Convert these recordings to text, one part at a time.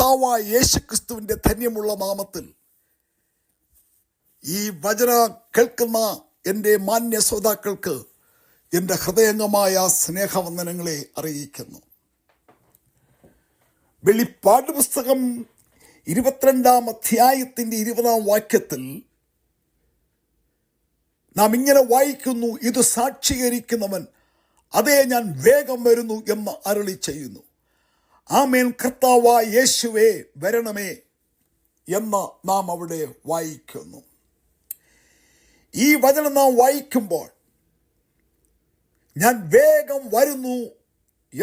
കർത്താവായ യേശുക്രിസ്തുവിന്റെ ധന്യമുള്ള നാമത്തിൽ ഈ വചന കേൾക്കുന്ന എന്റെ മാന്യ ശ്രോതാക്കൾക്ക് എന്റെ ഹൃദയംഗമായ സ്നേഹവന്ദനങ്ങളെ അറിയിക്കുന്നു. വെളിപ്പാട് പുസ്തകം ഇരുപത്തിരണ്ടാം അധ്യായത്തിന്റെ ഇരുപതാം വാക്യത്തിൽ നാം ഇങ്ങനെ വായിക്കുന്നു ഇത് സാക്ഷീകരിക്കുന്നവൻ അതേ ഞാൻ വേഗം വരുന്നു എന്ന് അരളി ചെയ്യുന്നു. ആമേൻ. കർത്താവായ യേശുവേ വരണമേ എന്ന് നാം അവിടെ വായിക്കുന്നു. ഈ വചനം നാം വായിക്കുമ്പോൾ ഞാൻ വേഗം വരുന്നു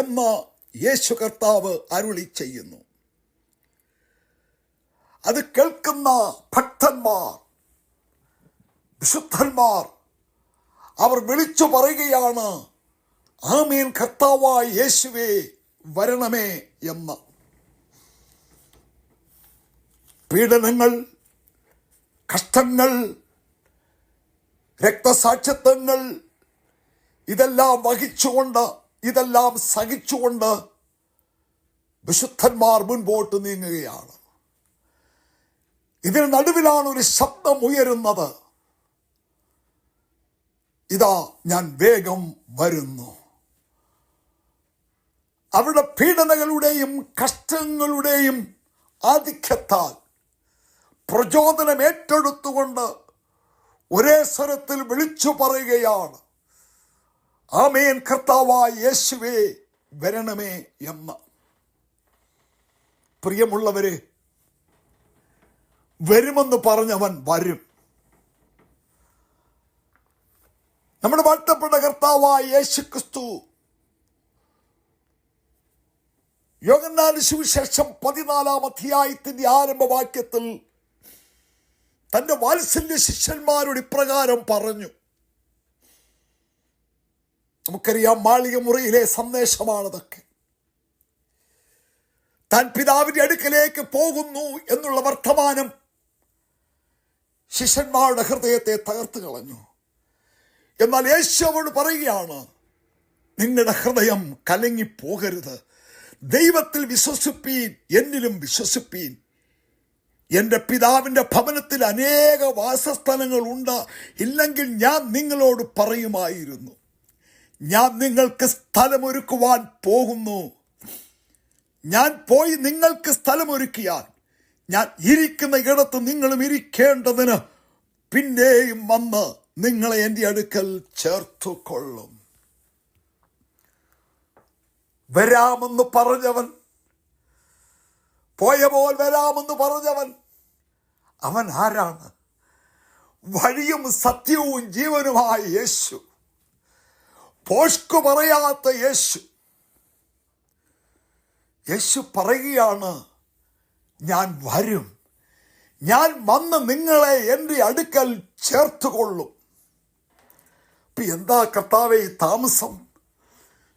എന്ന് യേശു കർത്താവ് അരുളി ചെയ്യുന്നു. അത് കേൾക്കുന്ന ഭക്തന്മാർ വിശുദ്ധന്മാർ അവർ വിളിച്ചു പറയുകയാണ് ആമീൻ. കർത്താവായ യേശുവേ വരണമേ എന്ന് പീഡനങ്ങൾ കഷ്ടങ്ങൾ രക്തസാക്ഷിത്വങ്ങൾ ഇതെല്ലാം വഹിച്ചുകൊണ്ട് ഇതെല്ലാം സഹിച്ചുകൊണ്ട് വിശുദ്ധന്മാർ മുൻപോട്ട് നീങ്ങുകയാണ്. ഇതിന് നടുവിലാണ് ഒരു ശബ്ദം ഉയരുന്നത്. ഇതാ ഞാൻ വേഗം വരുന്നു. അവരുടെ പീഡനകളുടെയും കഷ്ടങ്ങളുടെയും ആധിക്യത്താൽ പ്രചോദനം ഏറ്റെടുത്തുകൊണ്ട് ഒരേ സ്വരത്തിൽ വിളിച്ചു പറയുകയാണ്. ആമേൻ. കർത്താവായ യേശുവേ വരണമേ എന്ന്. പ്രിയമുള്ളവരെ വരുമെന്ന് പറഞ്ഞവൻ വരും. നമ്മുടെ വാഴ്ത്തപ്പെട്ട കർത്താവായ യേശു ക്രിസ്തു യോഗന്നാന് സുവിശേഷം പതിനാലാം അധ്യായത്തിന്റെ ആരംഭവാക്യത്തിൽ തന്റെ വാത്സല്യ ശിഷ്യന്മാരോട് ഇപ്രകാരം പറഞ്ഞു. നമുക്കറിയാം മാളിക മുറിയിലെ സന്ദേശമാണതൊക്കെ. താൻ പിതാവിന്റെ അടുക്കലേക്ക് പോകുന്നു എന്നുള്ള വർത്തമാനം ശിഷ്യന്മാരുടെ ഹൃദയത്തെ തകർത്ത് കളഞ്ഞു. എന്നാൽ യേശു അവരോട് പറയുകയാണ് നിങ്ങളുടെ ഹൃദയം കലങ്ങിപ്പോകരുത്. ദൈവത്തിൽ വിശ്വസിപ്പീൻ എന്നിലും വിശ്വസിപ്പീൻ. എന്റെ പിതാവിന്റെ ഭവനത്തിൽ അനേക വാസസ്ഥലങ്ങൾ ഉണ്ട് ഇല്ലെങ്കിൽ ഞാൻ നിങ്ങളോട് പറയുമായിരുന്നു. ഞാൻ നിങ്ങൾക്ക് സ്ഥലമൊരുക്കുവാൻ പോകുന്നു. ഞാൻ പോയി നിങ്ങൾക്ക് സ്ഥലമൊരുക്കിയാൽ ഞാൻ ഇരിക്കുന്ന ഇടത്ത് നിങ്ങളും ഇരിക്കേണ്ടതിന് പിന്നെയും വന്ന് നിങ്ങളെ എന്റെ അടുക്കൽ ചേർത്തുകൊള്ളും. വരാമെന്ന് പറഞ്ഞവൻ. പോയ പോൽ വരാമെന്ന് പറഞ്ഞവൻ. അവൻ ആരാണ്? വഴിയും സത്യവും ജീവനുമായ യേശു. പോഷ്കു പറയാത്ത യേശു. യേശു പറയുകയാണ് ഞാൻ വരും. ഞാൻ വന്ന് നിങ്ങളെ എന്റെ അടുക്കൽ ചേർത്തുകൊള്ളും. എന്താ കർത്താവേ താമസം?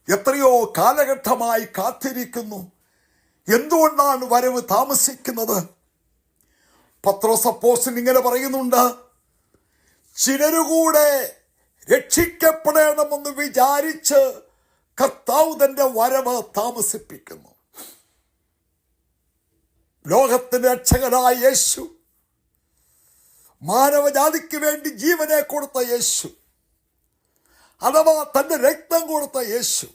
എത്രയോ കാലഘട്ടമായി കാത്തിരിക്കുന്നു. എന്തുകൊണ്ടാണ് വരവ് താമസിക്കുന്നത്? പത്രോസപ്പോസിൻ ഇങ്ങനെ പറയുന്നുണ്ട് ചിലരുകൂടെ രക്ഷിക്കപ്പെടണമെന്ന് വിചാരിച്ച് കർത്താവ് തന്റെ വരവ് താമസിപ്പിക്കുന്നു. ലോകത്തിന്റെ രക്ഷകനായ യേശു മാനവജാതിക്ക് വേണ്ടി ജീവനെ കൊടുത്ത യേശു അഥവാ തന്റെ രക്തം കൊടുത്ത യേശു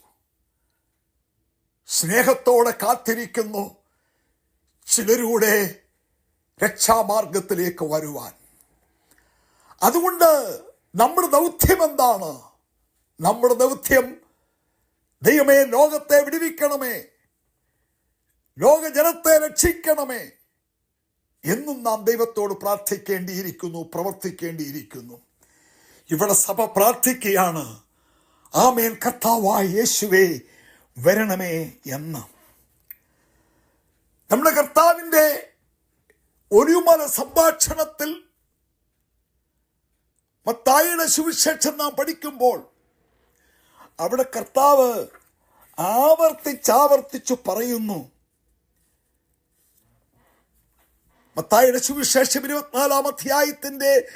സ്നേഹത്തോടെ കാത്തിരിക്കുന്നു ചിലരൂടെ രക്ഷാമാർഗത്തിലേക്ക് വരുവാൻ. അതുകൊണ്ട് നമ്മുടെ ദൗത്യം എന്താണ്? നമ്മുടെ ദൗത്യം ദൈവമേ ലോകത്തെ വിടുവിക്കണമേ ലോകജനത്തെ രക്ഷിക്കണമേ എന്നും നാം ദൈവത്തോട് പ്രാർത്ഥിക്കേണ്ടിയിരിക്കുന്നു പ്രവർത്തിക്കേണ്ടിയിരിക്കുന്നു. ഇവിടെ സഭ പ്രാർത്ഥിക്കുകയാണ്. ആമേൻ. കർത്താവായ യേശുവേ വരണമേ എന്ന്. നമ്മുടെ കർത്താവിന്റെ ഒരുമല സംഭാഷണത്തിൽ മത്തായുടെ സുവിശേഷം നാം പഠിക്കുമ്പോൾ അവിടെ കർത്താവ് ആവർത്തിച്ചാവർത്തിച്ചു പറയുന്നു. മത്തായുടെ സുവിശേഷം ഇരുപത്തിനാലാം അധ്യായത്തിന്റെ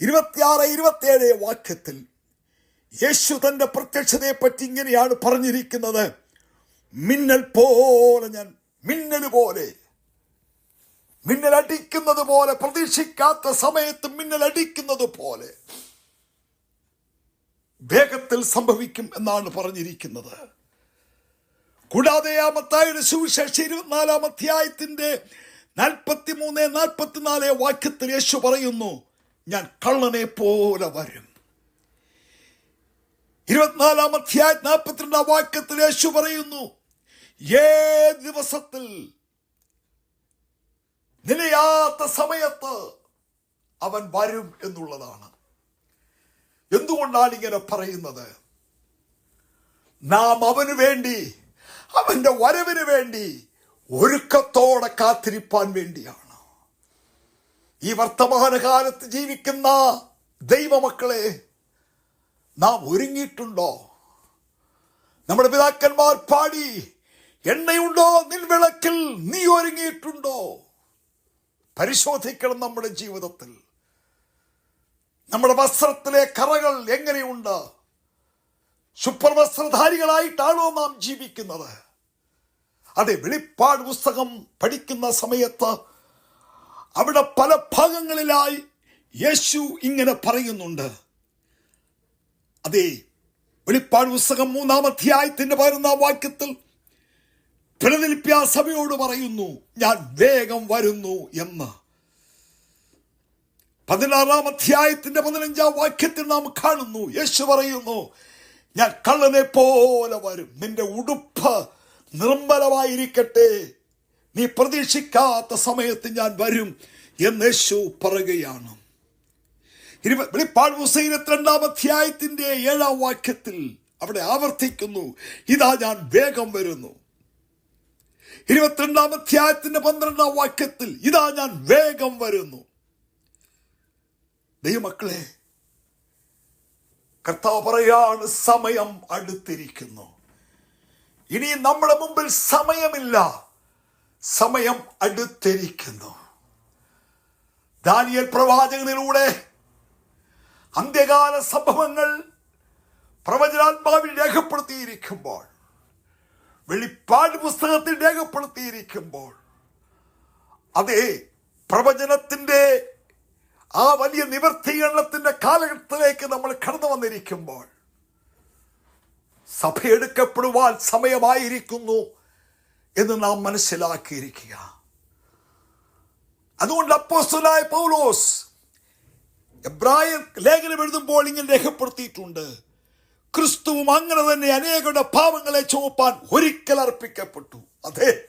ഇരുപത്തിയാറ് ഇരുപത്തിയേഴ് വാക്യത്തിൽ യേശു തന്റെ പ്രത്യക്ഷതയെ പറ്റി ഇങ്ങനെയാണ് പറഞ്ഞിരിക്കുന്നത്. മിന്നൽ പോലെ ഞാൻ മിന്നൽ പോലെ മിന്നലടിക്കുന്നത് പോലെ പ്രതീക്ഷിക്കാത്ത സമയത്ത് മിന്നലടിക്കുന്നത് പോലെ വേഗത്തിൽ സംഭവിക്കും എന്നാണ് പറഞ്ഞിരിക്കുന്നത്. കൂടാതെ ആ മത്തായുടെ സുവിശേഷ ഇരുപത്തിനാലാം അധ്യായത്തിന്റെ നാൽപ്പത്തി മൂന്ന് നാൽപ്പത്തിനാല് വാക്യത്തിൽ യേശു പറയുന്നു ഞാൻ കള്ളനെ പോലെ വരും. ഇരുപത്തിനാലാം അധ്യായ നാൽപ്പത്തിരണ്ടാം വാക്യത്തിൽ യേശു പറയുന്നു ഏ ദിവസത്തിൽ നിലയാത്ത സമയത്ത് അവൻ വരും എന്നുള്ളതാണ്. എന്തുകൊണ്ടാണ് ഇങ്ങനെ പറയുന്നത്? നാം അവന് വേണ്ടി അവന്റെ വരവിന് വേണ്ടി ഒരുക്കത്തോടെ കാത്തിരിപ്പാൻ വേണ്ടിയാണ്. ഈ വർത്തമാനകാലത്ത് ജീവിക്കുന്ന ദൈവമക്കളെ നാം ഒരുങ്ങിയിട്ടുണ്ടോ? നമ്മുടെ പിതാക്കന്മാർ പാടി എണ്ണയുണ്ടോ നിൻ വിളക്കിൽ? നീ ഒരുങ്ങിയിട്ടുണ്ടോ? പരിശോധിക്കണം നമ്മുടെ ജീവിതത്തിൽ. നമ്മുടെ വസ്ത്രത്തിലെ കറകൾ എങ്ങനെയുണ്ട്? സൂപ്പർ വസ്ത്രധാരികളായിട്ടാണോ നാം ജീവിക്കുന്നത്? അതെ വെളിപ്പാട് പുസ്തകം പഠിക്കുന്ന സമയത്ത് അവിടെ പല ഭാഗങ്ങളിലായി യേശു ഇങ്ങനെ പറയുന്നുണ്ട്. അതെ വെളിപ്പാട് പുസ്തകം മൂന്നാം അധ്യായത്തിന്റെ പതിനൊന്നാം വാക്യത്തിൽ ഫിലദൽഫ്യ സഭയോട് പറയുന്നു ഞാൻ വേഗം വരുന്നു എന്ന്. പതിനാറാം അധ്യായത്തിന്റെ പതിനഞ്ചാം വാക്യത്തിൽ നാം കാണുന്നു യേശു പറയുന്നു ഞാൻ കള്ളനെ പോലെ വരും. നിന്റെ ഉടുപ്പ് നിർമ്മലമായിരിക്കട്ടെ. നീ പ്രതീക്ഷിക്കാത്ത സമയത്ത് ഞാൻ വരും എന്ന് യേശു പറയുകയാണ്. വെളിപ്പാട് പുസ്തകം ഇരുപത്തിരണ്ടാം അധ്യായത്തിന്റെ ഏഴാം വാക്യത്തിൽ അവിടെ ആവർത്തിക്കുന്നു ഇതാ ഞാൻ വേഗം വരുന്നു. ഇരുപത്തിരണ്ടാം അധ്യായത്തിന്റെ പന്ത്രണ്ടാം വാക്യത്തിൽ ഇതാ ഞാൻ വേഗം വരുന്നു. ദൈവമക്കളെ കർത്താവ് പറയാണ് സമയം അടുത്തിരിക്കുന്നു. ഇനി നമ്മുടെ മുമ്പിൽ സമയമില്ല. സമയം അടുത്തിരിക്കുന്നു. ദാനിയൽ പ്രവാചകനിലൂടെ അന്ത്യകാല സംഭവങ്ങൾ പ്രവചനാത്മാവിൽ രേഖപ്പെടുത്തിയിരിക്കുമ്പോൾ വെളിപ്പാട് പുസ്തകത്തിൽ രേഖപ്പെടുത്തിയിരിക്കുമ്പോൾ അതേ പ്രവചനത്തിന്റെ ആ വലിയ നിവർത്തീകരണത്തിന്റെ കാലഘട്ടത്തിലേക്ക് നമ്മൾ കടന്നു വന്നിരിക്കുമ്പോൾ സഭയെടുക്കപ്പെടുവാൻ സമയമായിരിക്കുന്നു. എന്ന് നാം മനസ്സിലാക്കിയിരിക്കുക അതുകൊണ്ട് അപ്പോസ്തലനായ പൗലോസ് എബ്രായർ ലേഖനം എഴുതുമ്പോൾ ഇങ്ങനെ രേഖപ്പെടുത്തിയിട്ടുണ്ട്. ക്രിസ്തുവും അങ്ങനെ തന്നെ അനേകരുടെ പാപങ്ങളെ ചുമപ്പാൻ ഒരിക്കൽ അർപ്പിക്കപ്പെട്ടു. അതെ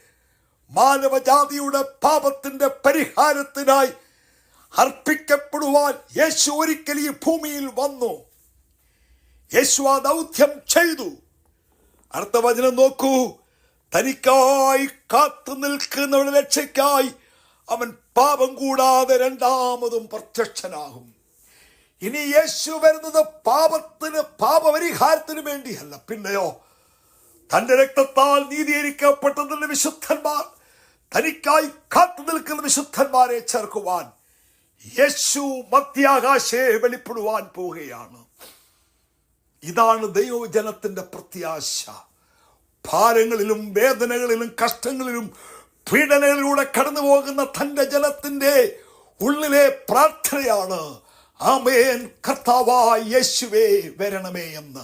മാനവജാതിയുടെ പാപത്തിന്റെ പരിഹാരത്തിനായി അർപ്പിക്കപ്പെടുവാൻ യേശു ഒരിക്കൽ ഈ ഭൂമിയിൽ വന്നു. യേശു ആ ദൗത്യം ചെയ്തു. അടുത്ത വചനം നോക്കൂ. തനിക്കായി കാത്തു നിൽക്കുന്നവരുടെ രക്ഷയ്ക്കായി അവൻ പാപം കൂടാതെ രണ്ടാമതും പ്രത്യക്ഷനാകും. ഇനി യേശു വരുന്നത് പാപത്തിന് പാപപരിഹാരത്തിന് വേണ്ടിയല്ല. പിന്നെയോ തന്റെ രക്തത്താൽ നീതീകരിക്കപ്പെട്ടതിന്റെ വിശുദ്ധന്മാർ തനിക്കായി കാത്തു നിൽക്കുന്ന വിശുദ്ധന്മാരെ ചേർക്കുവാൻ യേശു മധ്യാകാശെ വെളിപ്പെടുവാൻ പോവുകയാണ്. ഇതാണ് ദൈവജനത്തിന്റെ പ്രത്യാശ. ഭാരങ്ങളിലും വേദനകളിലും കഷ്ടങ്ങളിലും പീഡനകളിലൂടെ കടന്നു പോകുന്ന തന്റെ ജനത്തിന്റെ ഉള്ളിലെ പ്രാർത്ഥനയാണ്. ആമേൻ. കർത്താവായ യേശുവേ വരണമേ എന്ന്.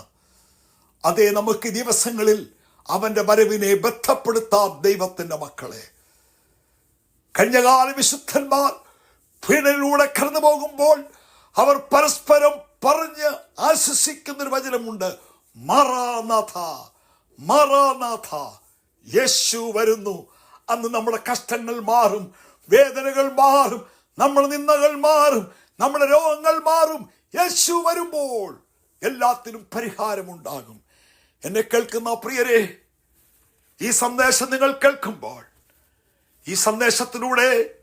അതേ നമുക്ക് ദിവസങ്ങളിൽ അവന്റെ വരവിനെ ബന്ധപ്പെടുത്താം ദൈവത്തിന്റെ മക്കളെ. കഴിഞ്ഞകാല വിശുദ്ധന്മാർ പീഡനിലൂടെ കടന്നു പോകുമ്പോൾ അവർ പരസ്പരം പറഞ്ഞ് ആശ്വസിക്കുന്നൊരു വചനമുണ്ട്. മറാനാഥ. മറാനാഥ യേശു വരുന്നു. അന്ന് നമ്മുടെ കഷ്ടങ്ങൾ മാറും വേദനകൾ മാറും നമ്മുടെ നിന്ദകൾ മാറും നമ്മുടെ രോഗങ്ങൾ മാറും. യേശു വരുമ്പോൾ എല്ലാത്തിനും പരിഹാരമുണ്ടാകും. എന്നെ കേൾക്കുന്ന പ്രിയരെ ഈ സന്ദേശം നിങ്ങൾ കേൾക്കുമ്പോൾ ഈ സന്ദേശത്തിലൂടെ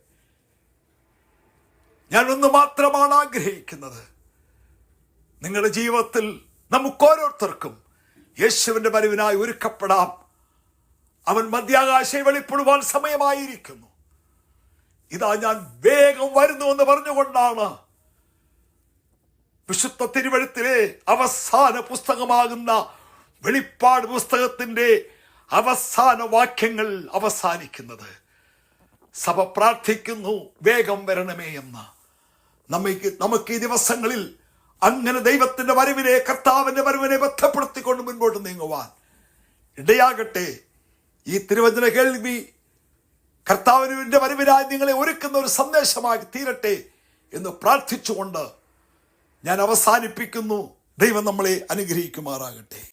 ഞാൻ ഒന്ന് മാത്രമാണ് ആഗ്രഹിക്കുന്നത്. നിങ്ങളുടെ ജീവിതത്തിൽ നമുക്ക് ഓരോരുത്തർക്കും യേശുവിന്റെ വരവിനായി ഒരുക്കപ്പെടാം. അവൻ മധ്യാകാശയെ വെളിപ്പെടുവാൻ സമയമായിരിക്കുന്നു. ഇതാ ഞാൻ വേഗം വരുന്നു എന്ന് പറഞ്ഞുകൊണ്ടാണ് വിശുദ്ധ തിരുവഴുത്തിലെ അവസാന പുസ്തകമാകുന്ന വെളിപ്പാട് പുസ്തകത്തിന്റെ അവസാന വാക്യങ്ങൾ അവസാനിക്കുന്നത്. സഭ പ്രാർത്ഥിക്കുന്നു വേഗം വരണമേ എന്ന്. നമുക്ക് നമുക്ക് ഈ ദിവസങ്ങളിൽ അങ്ങനെ ദൈവത്തിന്റെ വരവിനെ കർത്താവിന്റെ വരവിനെ ബന്ധപ്പെടുത്തിക്കൊണ്ട് മുൻപോട്ട് നീങ്ങുവാൻ. ഇടയാകട്ടെ ഈ തിരുവചന കേൾവി കർത്താവിനുവിന്റെ വരവിനായി നിങ്ങളെ ഒരുക്കുന്ന ഒരു സന്ദേശമായി തീരട്ടെ എന്ന് പ്രാർത്ഥിച്ചുകൊണ്ട് ഞാൻ അവസാനിപ്പിക്കുന്നു. ദൈവം നമ്മളെ അനുഗ്രഹിക്കുമാറാകട്ടെ.